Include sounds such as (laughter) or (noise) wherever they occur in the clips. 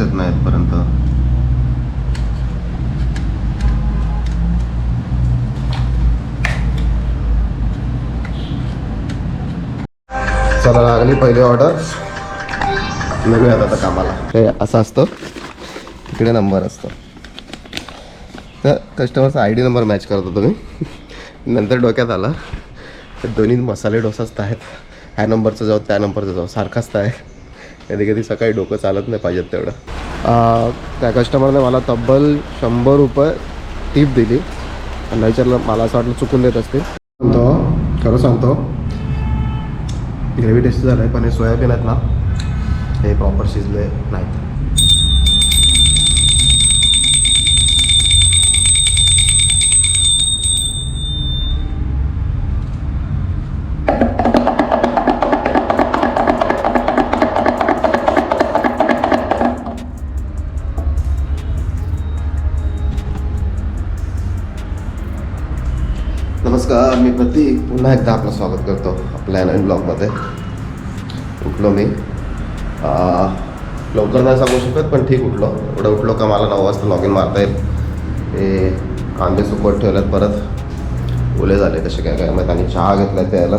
येत नाही इथपर्यंत चला लागली पहिली ऑर्डर निघूयात आता कामाला हे असं असतं. तिकडे नंबर असतो. तर कस्टमरचा आय डी नंबर मॅच करत मी नंतर डोक्यात आला. तर दोन्ही मसाले डोसाच तर आहेत. ह्या नंबरचं जाऊ त्या नंबरचं जाऊ. सारखाच तर आहे. कधी कधी सकाळी डोकं चालत नाही पाहिजेत तेवढं. अं, त्या कस्टमरने मला तब्बल शंभर रुपये टीप दिली. आणि विचारलं मला असं वाटलं चुकून देत असतील. सांगतो खरं सांगतो. ग्रेव्ही टेस्ट झालं आहे पण हे सोयाबीन आहेत ना हे प्रॉपर शिजले नाहीत. नमस्कार पुन्हा एकदा आपलं स्वागत करतो आपल्या नवीन ब्लॉगमध्ये. उठलो मी. लवकर नाही सांगू शकत पण ठीक उठलो. एवढं उठलो का मला नऊ वाजता लॉग इन मारता येईल. हे कांदे सुकवत ठेवलेत परत. ओले झाले कसे काय काय माहीत. आणि चहा घेतलाय प्यायला.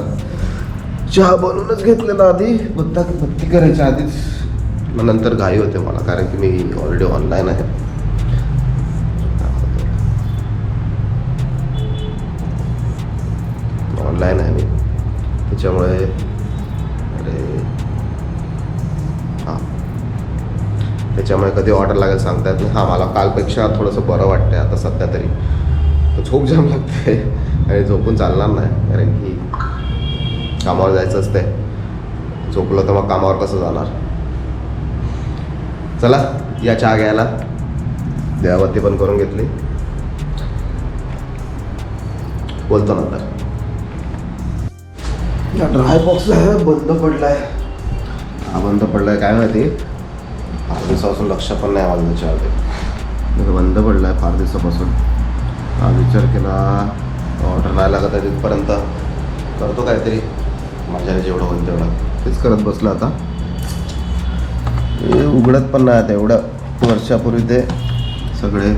चहा बनवूनच घेतलेला आधी. बत्ता बत्ती करायच्या आधीच. मग नंतर घाई होते मला कारण की मी ऑलरेडी ऑनलाईन आहे. ऑनलाईन आहे मी. त्याच्यामुळे अरे हां. त्याच्यामुळे कधी ऑर्डर लागेल सांगता येत नाही. हां मला कालपेक्षा थोडंसं बरं वाटतंय आता सध्या तरी. तर झोप जाम लागते आणि झोपून चालणार नाही कारण की कामावर जायचं असते झोपलं तर मग कामावर कसं जाणार? चला या चहा घ्यायला. देवावरती पण करून घेतली. बोलतो नंतर. ड्राय बॉक्स आहे बंद पडलाय. हा बंद पडलाय. काय माहिती? फार दिवसापासून लक्ष पण नाही माझं त्याच्यावरती. तर बंद पडलाय फार दिवसापासून. हा विचार केला. ऑर्डर नाही लागत आहे तिथपर्यंत. करतो काहीतरी. माझ्याने जेवढं होईल तेवढं. तेच करत बसलं आता. हे उघडत पण नाही आता एवढं. वर्षापूर्वी ते सगळे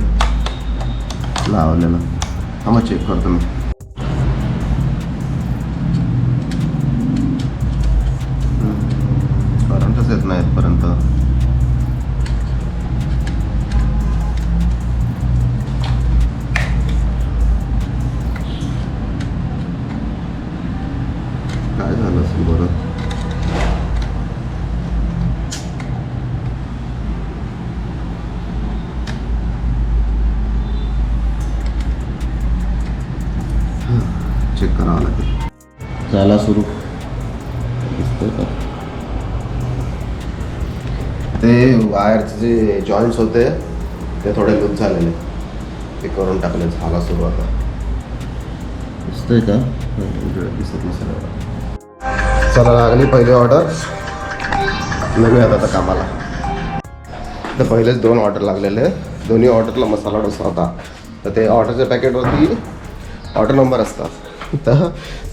लावलेलं. हा मग चेक करतो मी. चेक करावं लागेल. झाला सुरू. का? ते वायरचे जे जॉईंट्स होते ते थोडे लूज झालेले. ते करून टाकले झाला सुरू आता. दिसतंय का? दिसत नसेल चला लागली पहिली ऑर्डर निघूयात आता कामाला. तर पहिलेच दोन ऑर्डर लागलेले. दोन्ही ऑर्डरला मसाला डोसा होता. तर ते ऑर्डरच्या पॅकेटवरती ऑर्डर नंबर असतात. तर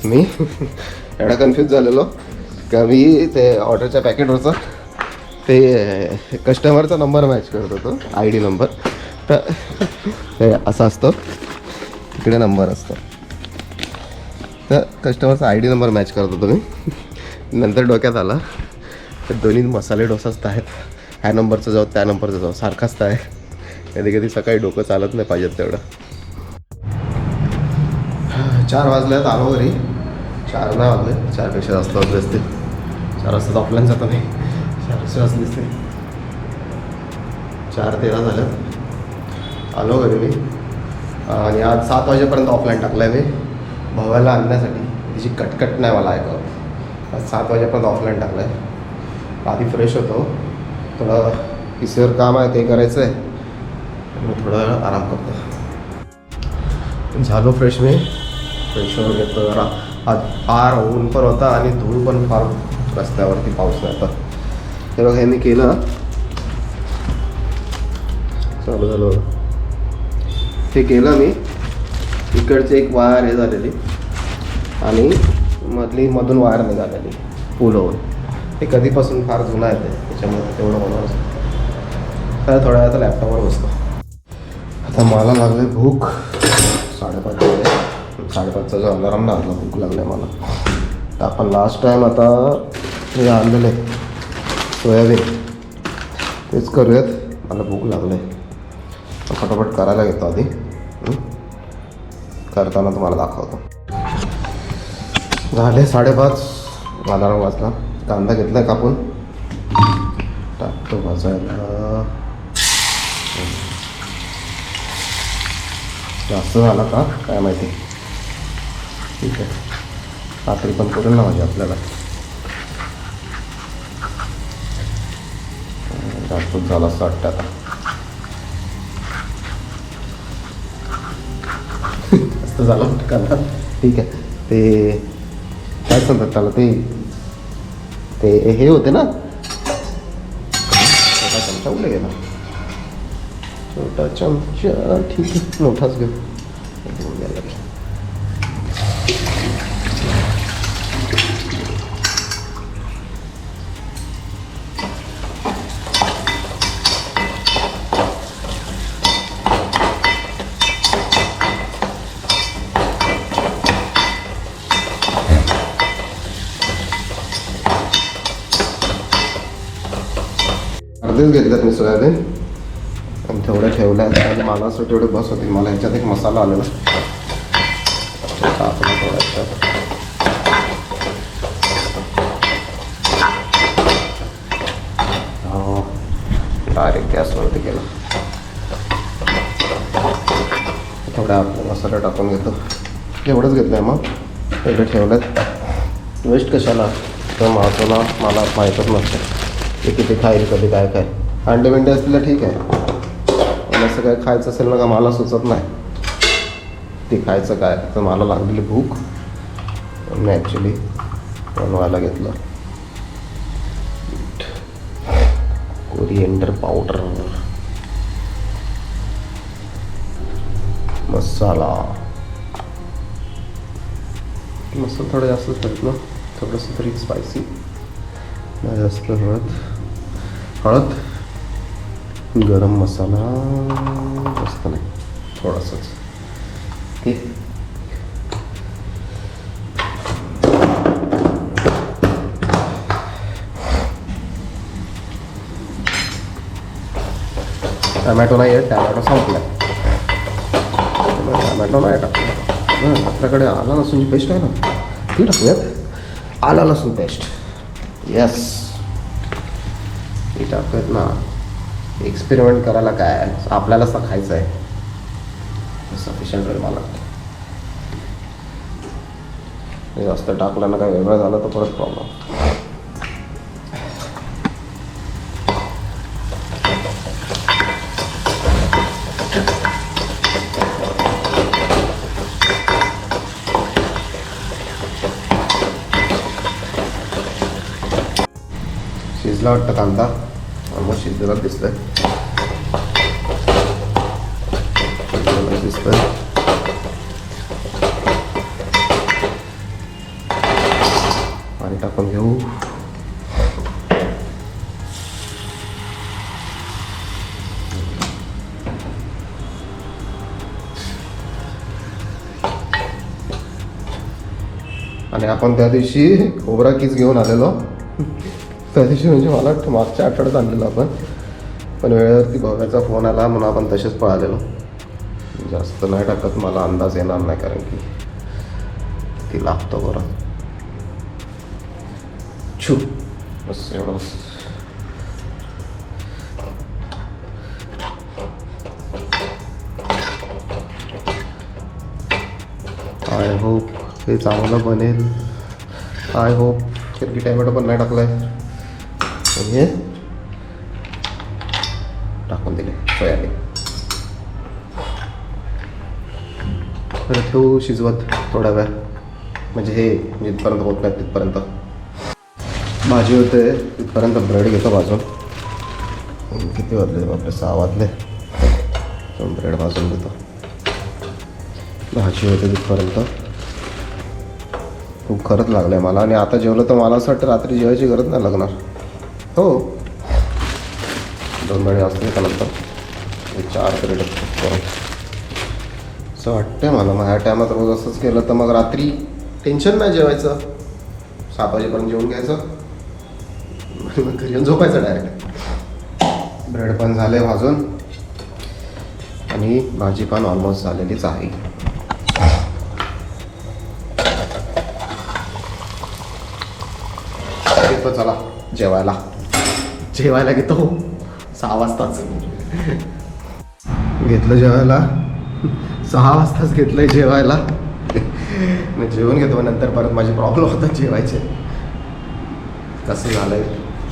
मी एवढा कन्फ्यूज झालेलो का मी ते ऑर्डरच्या पॅकेटवरचा ते कस्टमरचा नंबर मॅच करत होतो आय डी नंबर तर ते असं असतं. तिकडे नंबर असतो. तर कस्टमरचा आय डी नंबर मॅच करत होतो मी. नंतर डोक्यात आला तर दोन्ही मसाले डोसाच तर आहेत. ह्या नंबरचं जाऊ त्या नंबरचं जाऊ. सारखाच तर आहे. कधी कधी सकाळी डोकं चालत नाही पाहिजेत तेवढं. चार वाजल्यात आलो घरी. चार नाही वाजले चारपेक्षा जास्त वाजले असते चार वाजता ऑफलाईन जातो नाही चारशे वाजले असते चार तेरा झालं आलो घरी मी. आणि आज सात वाजेपर्यंत ऑफलाईन टाकलाय आहे मी. भावाला आणण्यासाठी. तिची कटकट नाही मला ऐकत आज सात वाजेपर्यंत ऑफलाईन टाकला आहे आधी फ्रेश होतो. थोडं पीसीवर काम आहे ते करायचं आहे मग थोडा आराम करतो. झालो फ्रेश मी. प्रेशर वगैरे घेतो जरा आज फार ऊन पण होता आणि धूळ पण फार रस्त्यावरती पाऊस नाही आता हे बघा हे मी केलं. चालू झालं हे केलं मी. इकडची एक वायर हे झालेली. आणि मधली मधून वायर निघालेली. पूल हे ते कधीपासून फार जुनं आहे ते. त्याच्यामुळे तेवढं होणार तर थोड्या वेळात लॅपटॉपवर बसतो. आता मला लागले भूक. साडेपाच वाजले. साडेपाचचा जो अलाराम ना आला भूक आहे मला. तर आपण लास्ट टाईम आता हे आणलेले सोयाबीन तेच करूयात. मला भूक लागले. फटाफट करायला घेतो आधी. करताना तुम्हाला दाखवतो. झाले साडेपाच अलाराम वाजला. कांदा घेतला कापून. टाकतो भाजायला. जास्त झाला का? काय माहिती. ठीक आहे. रात्री पण करेल ना माझी आपल्याला. जास्तच झाला असं वाटतं आता. जास्त झाला वाटतं कांदा ठीक आहे. ते काय सांगतात त्याला ते? ते हे होते ना? छोटा चमचा उडे गेला छोटा चमचा ठीक आहे. मोठाच घेऊ. घेऊन घेतल्यात मी सोयाबीन आणि तेवढ्या ठेवल्या आणि मला असं तेवढे बस होतील मला ह्याच्यात एक मसाला आलेला. हो डायरेक्ट गॅसवरती केला थोडा आपला मसाला टाकून घेतो. एवढंच घेतलं आहे मग. तेवढे ठेवल्यात वेस्ट कशाला? तर महत्त्वाला मला माहीतच नसतं. ते किती खाईल कधी काय काय अंडे बिंडे असतील तर ठीक आहे. पण असं काय खायचं असेल ना का मला सुचत नाही. ते खायचं काय? तर मला लागलेली भूक. मी ॲक्च्युली बनवायला घेतलं. कोरिएंडर पावडर मसाला. मसाला थोडं जास्तच ना थोडंसं तरी स्पायसी जास्त हळद. हळद गरम मसाला जास्त नाही. थोडासाच. ओके. टमॅटो नाही आहे टमॅटो संपला टमॅटो नाही टाकला आपल्याकडे आला लसूणची पेस्ट आहे ना. ती टाकूयात. आला लसूण पेस्ट येस ती टाकूयात ना एक्सपेरिमेंट करायला काय आपल्याला असं खायचं आहे. सफिशियंट राहील मला. जास्त टाकलं ना काय वेगळं झालं तर परत प्रॉब्लेम शिजला वाटतं कांदा. ऑलमोस्ट शिजलेला दिसतंय. शिजलेला पाणी टाकून घेऊ. आणि आपण त्या दिवशी खोबरा किस घेऊन आलेलो. त्या दिवशी म्हणजे मला वाटतं मागच्या आठवड्यात आणलेलो आपण. पण वेळेवरती बघायचा फोन आला म्हणून आपण तसेच पळालेलो. जास्त नाही टाकत मला अंदाज येणार नाही कारण की ती लागतो बरं. छू. बस एवढं बस. आय होप हे चांगलं बनेल. आय होप किती टॅमॅटो पण नाही टाकलाय. म्हणजे टाकून दिले सोयाबीन तर ठेवू शिजवत थोडा वेळ म्हणजे हे जिथपर्यंत होत नाही तिथपर्यंत भाजी होते तिथपर्यंत ब्रेड घेतो भाजून किती वाजले बापरे सहा वाजले ब्रेड भाजून घेतो भाजी होते तिथपर्यंत खूप खरंच लागलं आहे मला आणि आता जेवलं तर मला असं वाटतं रात्री जेवायची गरज नाही लागणार हो. दोन गाडी असतील का नंतर? चार तरी करून. असं वाटतंय मला. मग ह्या टायमात रोज असंच केलं तर मग रात्री टेन्शन नाही जेवायचं. सात वाजेपर्यंत जेवून घ्यायचं. मग घरी येऊन झोपायचं डायरेक्ट ब्रेड पण झाले भाजून. आणि भाजी पण ऑलमोस्ट झालेलीच आहे चला. जेवायला. जेवायला घेतो. सहा वाजताच. घेतलं जेवायला. सहा वाजताच घेतलंय जेवायला. मी जेवून घेतो नंतर परत माझे प्रॉब्लेम होतात जेवायचे. कसं झालंय?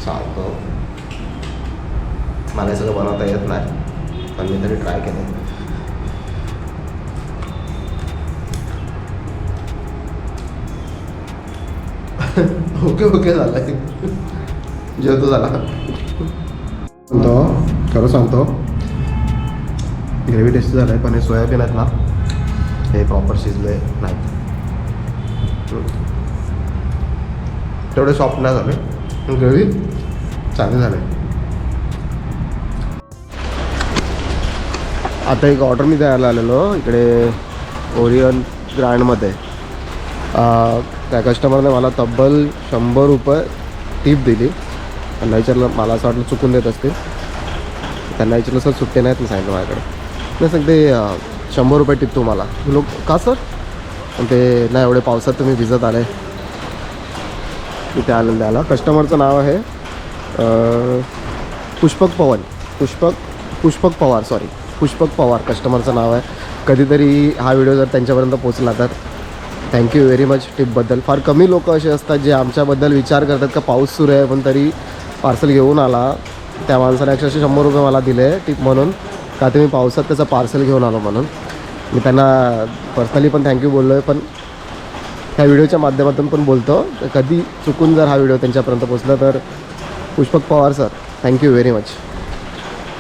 सांगतो. मला सगळं बनवता येत नाही पण मी तरी ट्राय केलं (laughs) ओके ओके झालं जेवतो झाला सांगतो खरं सांगतो. ग्रेव्ही टेस्टी झालं आहे पण हे सोयाबीन आहेत ना हे प्रॉपर शिजले नाही. तेवढे सॉफ्ट नाही झाले ग्रेव्ही चांगली झाले. आता एक ऑर्डर मी द्यायला आलेलो इकडे ओरियन ग्रँडमध्ये त्या कस्टमरने मला तब्बल शंभर रुपये टीप दिली. त्यांना विचारलं मला असं वाटलं चुकून देत असते त्यांना विचारलं सर सुट्टे नाहीत. मी सांगितलं माझ्याकडे. नाही सांगते शंभर रुपये टिप तुम्हाला लोक का सर? पण ते नाही एवढे पावसात तुम्ही भिजत आले. इथे आनंद आला कस्टमरचं नाव आहे पुष्पक पवन पुष्पक पुष्पक पवार सॉरी पुष्पक पवार कस्टमरचं नाव आहे. कधीतरी हा व्हिडिओ जर त्यांच्यापर्यंत पोचला तर. थँक्यू व्हेरी मच टिपबद्दल. फार कमी लोक असे असतात जे आमच्याबद्दल विचार करतात का पाऊस सुरू आहे पण तरी पार्सल घेऊन आला. त्या माणसाने अक्षरशः शंभर रुपये मला दिले टिप म्हणून. का ते मी पावसात त्याचं पार्सल घेऊन आलो म्हणून. मी त्यांना पर्सनली पण थँक्यू बोललो आहे पण ह्या व्हिडिओच्या माध्यमातून पण बोलतो. तर कधी चुकून जर हा व्हिडिओ त्यांच्यापर्यंत पोचला तर Pushpak Pawar sir thank you very much